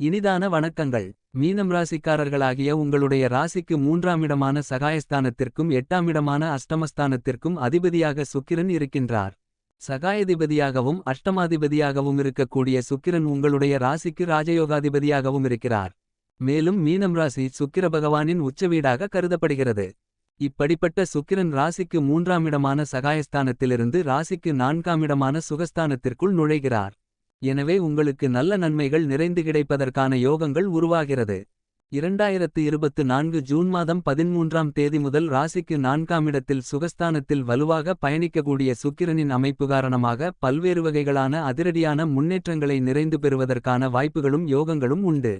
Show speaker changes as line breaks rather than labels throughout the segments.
இனிதான வணக்கங்கள். மீனம் ராசிக்காரர்களாகிய உங்களுடைய ராசிக்கு மூன்றாமிடமான சகாயஸ்தானத்திற்கும் எட்டாமிடமான அஷ்டமஸ்தானத்திற்கும் அதிபதியாக சுக்கிரன் இருக்கின்றார். சகாயதிபதியாகவும் அஷ்டமாதிபதியாகவும் இருக்கக்கூடிய சுக்கிரன் உங்களுடைய ராசிக்கு ராஜயோகாதிபதியாகவும் இருக்கிறார். மேலும் மீனம் ராசி சுக்கிர பகவானின் உச்சவீடாக கருதப்படுகிறது. இப்படிப்பட்ட சுக்கிரன் ராசிக்கு மூன்றாமிடமான சகாயஸ்தானத்திலிருந்து ராசிக்கு நான்காமிடமான சுகஸ்தானத்திற்குள் நுழைகிறார். எனவே உங்களுக்கு நல்ல நன்மைகள் நிறைந்து கிடைப்பதற்கான யோகங்கள் உருவாகிறது. இரண்டாயிரத்து இருபத்து நான்கு ஜூன் மாதம் பதிமூன்றாம் தேதி முதல் ராசிக்கு நான்காமிடத்தில் சுகஸ்தானத்தில் வலுவாக பயணிக்கக்கூடிய சுக்கிரனின் அமைப்பு காரணமாக பல்வேறு வகைகளான அதிரடியான முன்னேற்றங்களை நிறைந்து பெறுவதற்கான வாய்ப்புகளும் யோகங்களும் உண்டு.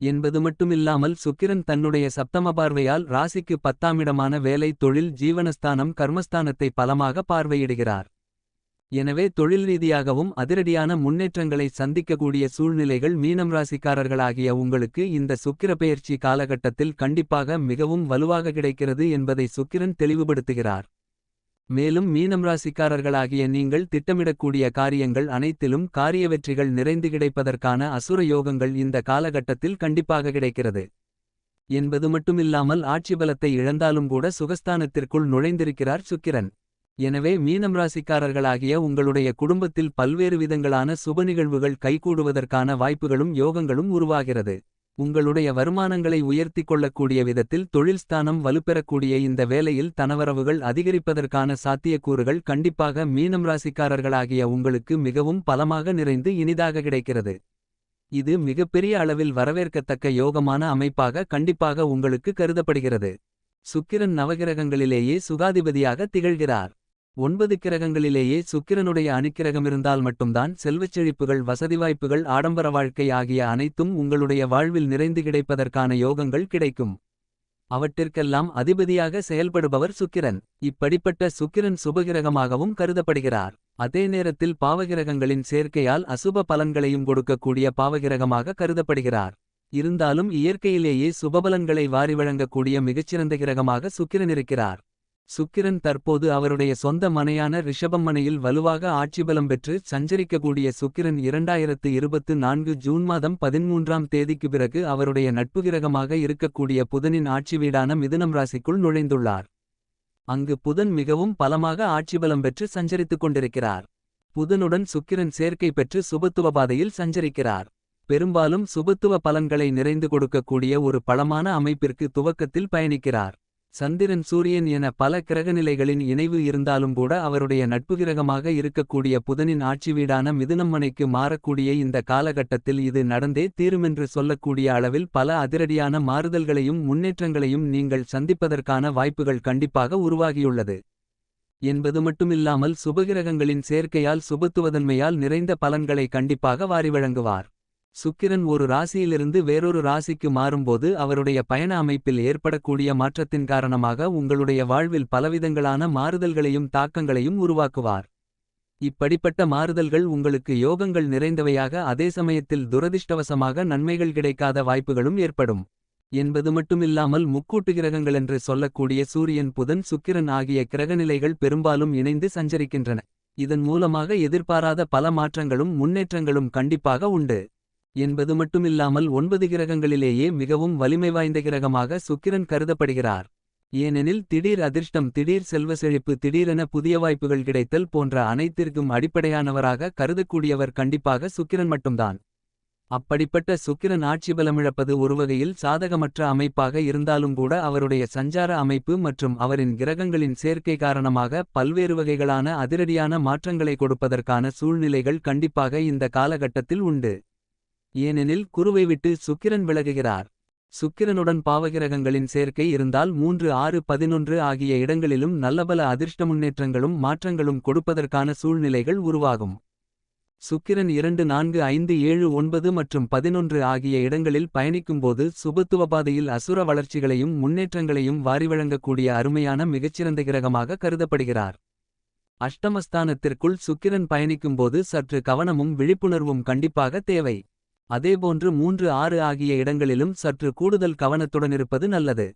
என்பது மட்டுமில்லாமல் சுக்கிரன் தன்னுடைய சப்தம பார்வையால் ராசிக்கு பத்தாமிடமான வேலை தொழில் ஜீவனஸ்தானம் கர்மஸ்தானத்தை பலமாக பார்வையிடுகிறார். எனவே தொழில் ரீதியாகவும் அதிரடியான முன்னேற்றங்களை சந்திக்கக்கூடிய சூழ்நிலைகள் மீனம் ராசிக்காரர்களாகிய உங்களுக்கு இந்த சுக்கிர பெயர்ச்சி காலகட்டத்தில் கண்டிப்பாக மிகவும் வலுவாக கிடைக்கிறது என்பதை சுக்கிரன் தெளிவுபடுத்துகிறார். மேலும் மீனம் ராசிக்காரர்களாகிய நீங்கள் திட்டமிடக்கூடிய காரியங்கள் அனைத்திலும் காரிய வெற்றிகள் நிறைந்து கிடைப்பதற்கான அசுர யோகங்கள் இந்த காலகட்டத்தில் கண்டிப்பாக கிடைக்கிறது. என்பது மட்டுமில்லாமல் ஆட்சி பலத்தை இழந்தாலும் கூட சுகஸ்தானத்திற்குள் நுழைந்திருக்கிறார் சுக்கிரன். எனவே மீனம் ராசிக்காரர்களாகிய உங்களுடைய குடும்பத்தில் பல்வேறு விதங்களான சுப நிகழ்வுகள் கைகூடுவதற்கான வாய்ப்புகளும் யோகங்களும் உருவாகிறது. உங்களுடைய வருமானங்களை உயர்த்திக் கொள்ளக்கூடிய விதத்தில் தொழில் ஸ்தானம் வலுப்பெறக்கூடிய இந்த வேலையில் தனவரவுகள் அதிகரிப்பதற்கான சாத்தியக்கூறுகள் கண்டிப்பாக மீனம் ராசிக்காரர்களாகிய உங்களுக்கு மிகவும் பலமாக நிறைந்து இனிதாக கிடைக்கிறது. இது மிகப்பெரிய அளவில் வரவேற்கத்தக்க யோகமான அமைப்பாக கண்டிப்பாக உங்களுக்கு கருதப்படுகிறது. சுக்கிரன் நவகிரகங்களிலேயே சுகாதிபதியாக திகழ்கிறார். ஒன்பது கிரகங்களிலேயே சுக்கிரனுடைய அணுக்கிரகமிருந்தால் மட்டும்தான் செல்வச் செழிப்புகள் வசதி வாய்ப்புகள் ஆடம்பர வாழ்க்கை ஆகிய அனைத்தும் உங்களுடைய வாழ்வில் நிறைந்து கிடைப்பதற்கான யோகங்கள் கிடைக்கும். அவற்றிற்கெல்லாம் அதிபதியாக செயல்படுபவர் சுக்கிரன். இப்படிப்பட்ட சுக்கிரன் சுபகிரகமாகவும் கருதப்படுகிறார். அதே நேரத்தில் பாவகிரகங்களின் சேர்க்கையால் அசுப பலன்களையும் கொடுக்கக்கூடிய பாவகிரகமாக கருதப்படுகிறார். இருந்தாலும் இயற்கையிலேயே சுபபலன்களை வாரி வழங்கக்கூடிய மிகச்சிறந்த கிரகமாக சுக்கிரன் இருக்கிறார். சுக்கிரன் தற்போது அவருடைய சொந்த மனையான ரிஷபம் மனையில் வலுவாக ஆட்சிபலம் பெற்று சஞ்சரிக்கக்கூடிய சுக்கிரன் இரண்டாயிரத்து இருபத்து நான்கு ஜூன் மாதம் பதிமூன்றாம் தேதிக்கு பிறகு அவருடைய நட்பு கிரகமாக இருக்கக்கூடிய புதனின் ஆட்சி வீடான மிதுனம் ராசிக்குள் நுழைந்துள்ளார். அங்கு புதன் மிகவும் பலமாக ஆட்சிபலம் பெற்று சஞ்சரித்துக் கொண்டிருக்கிறார். புதனுடன் சுக்கிரன் சேர்க்கை பெற்று சுபத்துவ பாதையில் சஞ்சரிக்கிறார். பெரும்பாலும் சுபத்துவ பலன்களை நிறைந்து கொடுக்கக்கூடிய ஒரு பலமான அமைப்பிற்கு துவக்கத்தில் பயணிக்கிறார். சந்திரன் சூரியன் என பல கிரகநிலைகளின் இணைவு இருந்தாலும் கூட அவருடைய நட்பு கிரகமாக இருக்கக்கூடிய புதனின் ஆட்சி வீடான மிதுனம்மனைக்கு மாறக்கூடிய இந்த காலகட்டத்தில் இது நடந்தே தீருமென்று சொல்லக்கூடிய அளவில் பல அதிரடியான மாறுதல்களையும் முன்னேற்றங்களையும் நீங்கள் சந்திப்பதற்கான வாய்ப்புகள் கண்டிப்பாக உருவாகியுள்ளது. என்பது மட்டுமில்லாமல் சுபகிரகங்களின் சேர்க்கையால் சுபத்துவதன்மையால் நிறைந்த பலன்களை கண்டிப்பாக வாரி வழங்குவார் சுக்கிரன் ஒரு ராசியிலிருந்து வேறொரு ராசிக்கு மாறும்போது அவருடைய பயண அமைப்பில் ஏற்படக்கூடிய மாற்றத்தின் காரணமாக உங்களுடைய வாழ்வில் பலவிதங்களான மாறுதல்களையும் தாக்கங்களையும் உருவாக்குவார். இப்படிப்பட்ட மாறுதல்கள் உங்களுக்கு யோகங்கள் நிறைந்தவையாக அதே சமயத்தில் துரதிர்ஷ்டவசமாக நன்மைகள் கிடைக்காத வாய்ப்புகளும் ஏற்படும். என்பது மட்டுமில்லாமல் முக்கூட்டு கிரகங்களென்று சொல்லக்கூடிய சூரியன் புதன் சுக்கிரன் ஆகிய கிரகநிலைகள் பெரும்பாலும் இணைந்து சஞ்சரிக்கின்றன. இதன் மூலமாக எதிர்பாராத பல மாற்றங்களும் முன்னேற்றங்களும் கண்டிப்பாக உண்டு. என்பது மட்டுமில்லாமல் ஒன்பது கிரகங்களிலேயே மிகவும் வலிமை வாய்ந்த கிரகமாக சுக்கிரன் கருதப்படுகிறார். ஏனெனில் திடீர் அதிர்ஷ்டம் திடீர் செல்வ செழிப்பு திடீரென புதிய வாய்ப்புகள் கிடைத்தல் போன்ற அனைத்திற்கும் அடிப்படையானவராக கருதக்கூடியவர் கண்டிப்பாக சுக்கிரன் மட்டும்தான். அப்படிப்பட்ட சுக்கிரன் ஆட்சி பலமிழப்பது ஒருவகையில் சாதகமற்ற அமைப்பாக இருந்தாலும் கூட அவருடைய சஞ்சார அமைப்பு மற்றும் அவரின் கிரகங்களின் சேர்க்கை காரணமாக பல்வேறு வகைகளான அதிரடியான மாற்றங்களை கொடுப்பதற்கான சூழ்நிலைகள் கண்டிப்பாக இந்த காலகட்டத்தில் உண்டு. ஏனெனில் குருவை விட்டு சுக்கிரன் விலகுகிறார். சுக்கிரனுடன் பாவகிரகங்களின் சேர்க்கை இருந்தால் மூன்று ஆறு பதினொன்று ஆகிய இடங்களிலும் நல்லபல அதிர்ஷ்ட முன்னேற்றங்களும் மாற்றங்களும் கொடுப்பதற்கான சூழ்நிலைகள் உருவாகும். சுக்கிரன் இரண்டு நான்கு ஐந்து ஏழு ஒன்பது மற்றும் பதினொன்று ஆகிய இடங்களில் பயணிக்கும்போது சுபத்துவ பாதையில் அசுர வளர்ச்சிகளையும் முன்னேற்றங்களையும் வாரி வழங்கக்கூடிய அருமையான மிகச்சிறந்த கிரகமாக கருதப்படுகிறார். அஷ்டமஸ்தானத்திற்குள் சுக்கிரன் பயணிக்கும்போது சற்று கவனமும் விழிப்புணர்வும் கண்டிப்பாக தேவை. அதேபோன்று மூன்று ஆறு ஆகிய இடங்களிலும் சற்று கூடுதல் கவனத்துடனிருப்பது நல்லது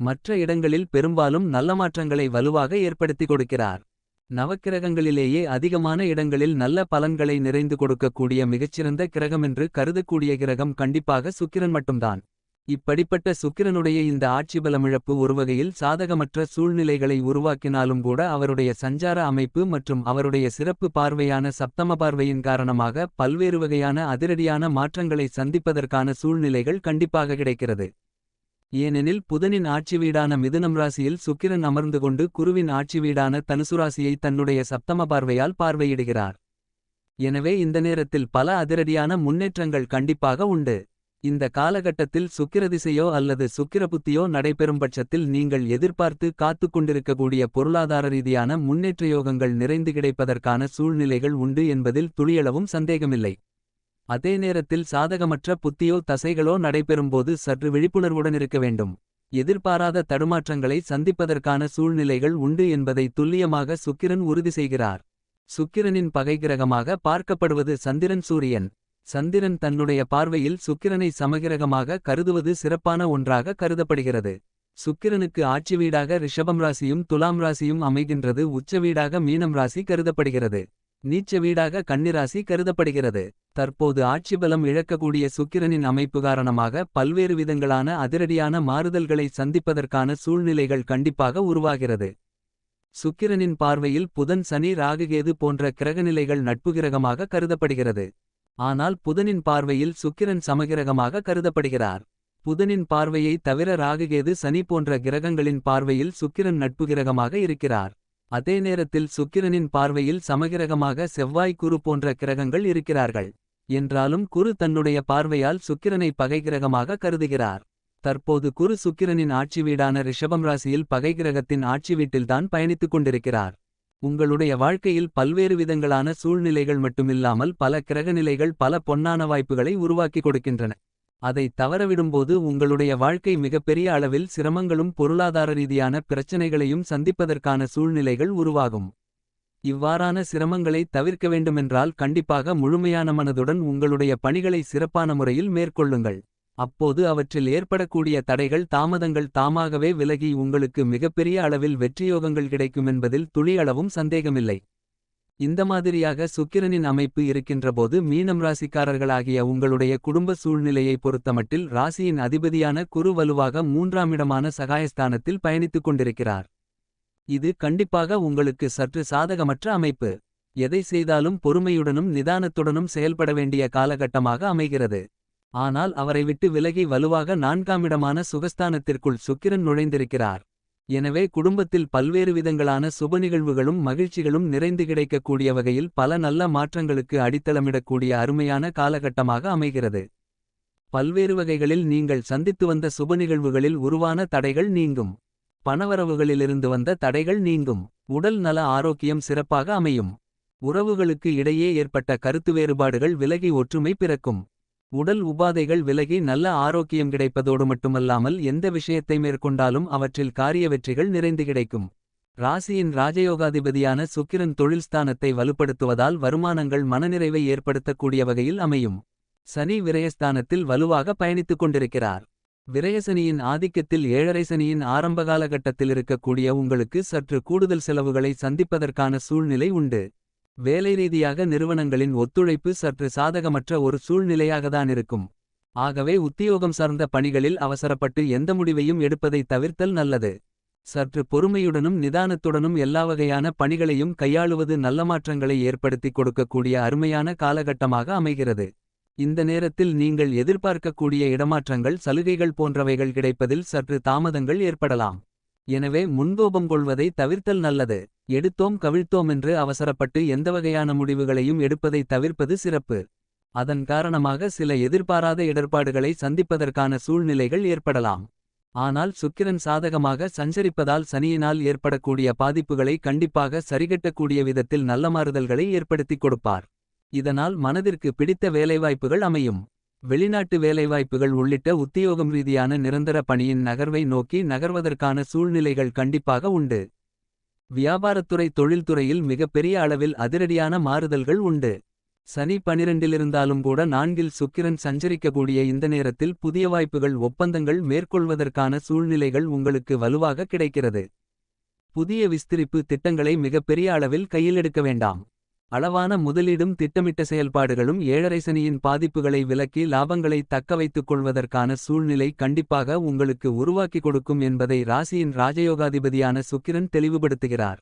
மற்ற இடங்களில் பெரும்பாலும் நல்ல மாற்றங்களை வலுவாக ஏற்படுத்திக் கொடுக்கிறார் நவக்கிரகங்களிலேயே அதிகமான இடங்களில் நல்ல பலன்களை நிறைந்து கொடுக்கக்கூடிய மிகச்சிறந்த கிரகமென்று கருதக்கூடிய கிரகம் கண்டிப்பாக சுக்கிரன் மட்டும்தான். இப்படிப்பட்ட சுக்கிரனுடைய இந்த ஆட்சிபலமிழப்பு ஒருவகையில் சாதகமற்ற சூழ்நிலைகளை உருவாக்கினாலும் கூட அவருடைய சஞ்சார அமைப்பு மற்றும் அவருடைய சிறப்பு பார்வையான சப்தம பார்வையின் காரணமாக பல்வேறு வகையான அதிரடியான மாற்றங்களை சந்திப்பதற்கான சூழ்நிலைகள் கண்டிப்பாக கிடைக்கிறது. ஏனெனில் புதனின் ஆட்சி வீடான மிதுனம் ராசியில் சுக்கிரன் அமர்ந்து கொண்டு குருவின் ஆட்சி வீடான தனுசுராசியை தன்னுடைய சப்தம பார்வையால் பார்வையிடுகிறார். எனவே இந்த நேரத்தில் பல அதிரடியான முன்னேற்றங்கள் கண்டிப்பாக உண்டு. இந்த காலகட்டத்தில் சுக்கிரதிசையோ அல்லது சுக்கிரபுத்தியோ நடைபெறும் பட்சத்தில் நீங்கள் எதிர்பார்த்து காத்துக் கொண்டிருக்கக்கூடிய பொருளாதார ரீதியான முன்னேற்ற யோகங்கள் நிறைந்து கிடைப்பதற்கான சூழ்நிலைகள் உண்டு என்பதில் துளியளவும் சந்தேகமில்லை. அதே நேரத்தில் சாதகமற்ற புத்தியோ தசைகளோ நடைபெறும்போது சற்று விழிப்புணர்வுடன் இருக்க வேண்டும். எதிர்பாராத தடுமாற்றங்களை சந்திப்பதற்கான சூழ்நிலைகள் உண்டு என்பதை துல்லியமாக சுக்கிரன் உறுதி செய்கிறார். சுக்கிரனின் பகைகிரகமாக பார்க்கப்படுவது சந்திரன் சூரியன். சந்திரன் தன்னுடைய பார்வையில் சுக்கிரனை சமகிரகமாக கருதுவது சிறப்பான ஒன்றாக கருதப்படுகிறது. சுக்கிரனுக்கு ஆட்சி வீடாக ரிஷபம் ராசியும் துலாம் ராசியும் அமைகின்றது உச்ச வீடாக மீனம் ராசி கருதப்படுகிறது. நீச்ச வீடாக கன்னிராசி கருதப்படுகிறது. தற்போது ஆட்சி பலம் இழக்கக்கூடிய சுக்கிரனின் அமைப்பு காரணமாக பல்வேறு விதங்களான அதிரடியான மாறுதல்களை சந்திப்பதற்கான சூழ்நிலைகள் கண்டிப்பாக உருவாகிறது. சுக்கிரனின் பார்வையில் புதன் சனி ராகுகேது போன்ற கிரகநிலைகள் நட்புகிரகமாக கருதப்படுகிறது. ஆனால் புதனின் பார்வையில் சுக்கிரன் சமகிரகமாக கருதப்படுகிறார். புதனின் பார்வையை தவிர ராகுகேது சனி போன்ற கிரகங்களின் பார்வையில் சுக்கிரன் நட்பு கிரகமாக இருக்கிறார். அதே நேரத்தில் சுக்கிரனின் பார்வையில் சமகிரகமாக செவ்வாய் குரு போன்ற கிரகங்கள் இருக்கிறார்கள். என்றாலும் குரு தன்னுடைய பார்வையால் சுக்கிரனை பகைகிரகமாக கருதுகிறார். தற்போது குரு சுக்கிரனின் ஆட்சி வீடான ரிஷபம் ராசியில் பகைகிரகத்தின் ஆட்சி வீட்டில்தான் பயணித்துக் கொண்டிருக்கிறார். உங்களுடைய வாழ்க்கையில் பல்வேறு விதங்களான சூழ்நிலைகள் மட்டுமில்லாமல் பல கிரகநிலைகள் பல பொன்னான வாய்ப்புகளை உருவாக்கி கொடுக்கின்றன. அதை தவறவிடும்போது உங்களுடைய வாழ்க்கை மிகப்பெரிய அளவில் சிரமங்களும் பொருளாதார ரீதியான பிரச்சனைகளையும் சந்திப்பதற்கான சூழ்நிலைகள் உருவாகும். இவ்வாறான சிரமங்களை தவிர்க்க வேண்டுமென்றால் கண்டிப்பாக முழுமையான மனதுடன் உங்களுடைய பணிகளை சிறப்பான முறையில் மேற்கொள்ளுங்கள். அப்போது அவற்றில் ஏற்படக்கூடிய தடைகள் தாமதங்கள் தாமாகவே விலகி உங்களுக்கு மிகப்பெரிய அளவில் வெற்றியோகங்கள் கிடைக்குமென்பதில் துளியளவும் சந்தேகமில்லை. இந்த மாதிரியாக சுக்கிரனின் அமைப்பு இருக்கின்றபோது மீனம் ராசிக்காரர்களாகிய உங்களுடைய குடும்ப சூழ்நிலையை பொறுத்தமட்டில் ராசியின் அதிபதியான குரு வலுவாக மூன்றாமிடமான சகாயஸ்தானத்தில் பயணித்துக் கொண்டிருக்கிறார். இது கண்டிப்பாக உங்களுக்கு சற்று சாதகமற்ற அமைப்பு. எதை செய்தாலும் பொறுமையுடனும் நிதானத்துடனும் செயல்பட வேண்டிய காலகட்டமாக அமைகிறது. ஆனால் அவரை விட்டு விலகி வலுவாக நான்காமிடமான சுகஸ்தானத்திற்குள் சுக்கிரன் நுழைந்திருக்கிறார். எனவே குடும்பத்தில் பல்வேறு விதங்களான சுப நிகழ்வுகளும் மகிழ்ச்சிகளும் நிறைந்து கிடைக்கக்கூடிய வகையில் பல நல்ல மாற்றங்களுக்கு அடித்தளமிடக்கூடிய அருமையான காலகட்டமாக அமைகிறது. பல்வேறு வகைகளில் நீங்கள் சந்தித்து வந்த சுப நிகழ்வுகளில் உருவான தடைகள் நீங்கும். பணவரவுகளிலிருந்து வந்த தடைகள் நீங்கும். உடல் நல ஆரோக்கியம் சிறப்பாக அமையும். உறவுகளுக்கு இடையே ஏற்பட்ட கருத்து வேறுபாடுகள் விலகி ஒற்றுமை பிறக்கும். உடல் உபாதைகள் விலகி நல்ல ஆரோக்கியம் கிடைப்பதோடு மட்டுமல்லாமல் எந்த விஷயத்தை மேற்கொண்டாலும் அவற்றில் காரிய வெற்றிகள் நிறைந்து கிடைக்கும். ராசியின் ராஜயோகாதிபதியான சுக்கிரன் தொழில்ஸ்தானத்தை வலுப்படுத்துவதால் வருமானங்கள் மனநிறைவை ஏற்படுத்தக்கூடிய வகையில் அமையும். சனி விரயஸ்தானத்தில் வலுவாக பயணித்துக் கொண்டிருக்கிறார். விரயசனியின் ஆதிக்கத்தில் ஏழரை சனியின் ஆரம்ப காலகட்டத்தில் இருக்கக்கூடிய உங்களுக்கு சற்று கூடுதல் செலவுகளை சந்திப்பதற்கான சூழ்நிலை உண்டு. வேலை ரீதியாக நிறுவனங்களின் ஒத்துழைப்பு சற்று சாதகமற்ற ஒரு சூழ்நிலையாகத்தான் இருக்கும். ஆகவே உத்தியோகம் சார்ந்த பணிகளில் அவசரப்பட்டு எந்த முடிவையும் எடுப்பதை தவிர்த்தல் நல்லது. சற்று பொறுமையுடனும் நிதானத்துடனும் எல்லா வகையான பணிகளையும் கையாளுவது நல்ல மாற்றங்களை ஏற்படுத்திக் கொடுக்கக்கூடிய அருமையான காலகட்டமாக அமைகிறது. இந்த நேரத்தில் நீங்கள் எதிர்பார்க்கக்கூடிய இடமாற்றங்கள் சலுகைகள் போன்றவைகள் கிடைப்பதில் சற்று தாமதங்கள் ஏற்படலாம். எனவே முன்கோபம் கொள்வதை தவிர்த்தல் நல்லது. எடுத்தோம் கவிழ்த்தோமென்று அவசரப்பட்டு எந்த வகையான முடிவுகளையும் எடுப்பதை தவிர்ப்பது சிறப்பு. அதன் காரணமாக சில எதிர்பாராத இடர்பாடுகளை சந்திப்பதற்கான சூழ்நிலைகள் ஏற்படலாம். ஆனால் சுக்கிரன் சாதகமாக சஞ்சரிப்பதால் சனியினால் ஏற்படக்கூடிய பாதிப்புகளை கண்டிப்பாக சரிகட்டக்கூடிய விதத்தில் நல்ல மாறுதல்களை ஏற்படுத்திக் கொடுப்பார். இதனால் மனதிற்கு பிடித்த வேலைவாய்ப்புகள் அமையும். வெளிநாட்டு வேலைவாய்ப்புகள் உள்ளிட்ட உத்தியோகம் ரீதியான நிரந்தர பணியின் நகர்வை நோக்கி நகர்வதற்கான சூழ்நிலைகள் கண்டிப்பாக உண்டு. வியாபாரத்துறை தொழில்துறையில் மிகப்பெரிய அளவில் அதிரடியான மாறுதல்கள் உண்டு. சனி பனிரெண்டிலிருந்தாலும் கூட நான்கில் சுக்கிரன் சஞ்சரிக்கக்கூடிய இந்த நேரத்தில் புதிய வாய்ப்புகள் ஒப்பந்தங்கள் மேற்கொள்வதற்கான சூழ்நிலைகள் உங்களுக்கு வலுவாக கிடைக்கிறது. புதிய விஸ்திரிப்பு திட்டங்களை மிகப்பெரிய அளவில் கையிலெடுக்க வேண்டாம். அளவான முதலீடும் திட்டமிட்ட செயல்பாடுகளும் ஏழரை சனியின் பாதிப்புகளை விலக்கி லாபங்களை தக்கவைத்துக் கொள்வதற்கான சூழ்நிலை கண்டிப்பாக உங்களுக்கு உருவாக்கிக் கொடுக்கும் என்பதை ராசியின் ராஜயோகாதிபதியான சுக்கிரன் தெளிவுபடுத்துகிறார்.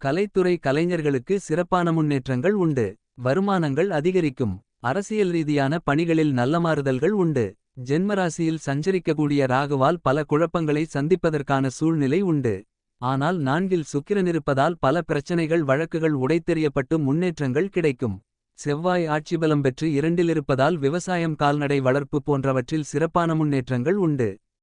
கலைத்துறை கலைஞர்களுக்கு சிறப்பான முன்னேற்றங்கள் உண்டு. வருமானங்கள் அதிகரிக்கும். அரசியல் ரீதியான பணிகளில் நல்ல மாறுதல்கள் உண்டு. ஜென்மராசியில் சஞ்சரிக்கக்கூடிய ராகுவால் பல குழப்பங்களை சந்திப்பதற்கான சூழ்நிலை உண்டு. ஆனால் நான்கில் சுக்கிரனிருப்பதால் பல பிரச்சனைகள் வழக்குகள் உடைத்தெறியப்பட்டு முன்னேற்றங்கள் கிடைக்கும். செவ்வாய் ஆட்சிபலம் பெற்று இரண்டிலிருப்பதால் விவசாயம் கால்நடை வளர்ப்பு போன்றவற்றில் சிறப்பான முன்னேற்றங்கள் உண்டு.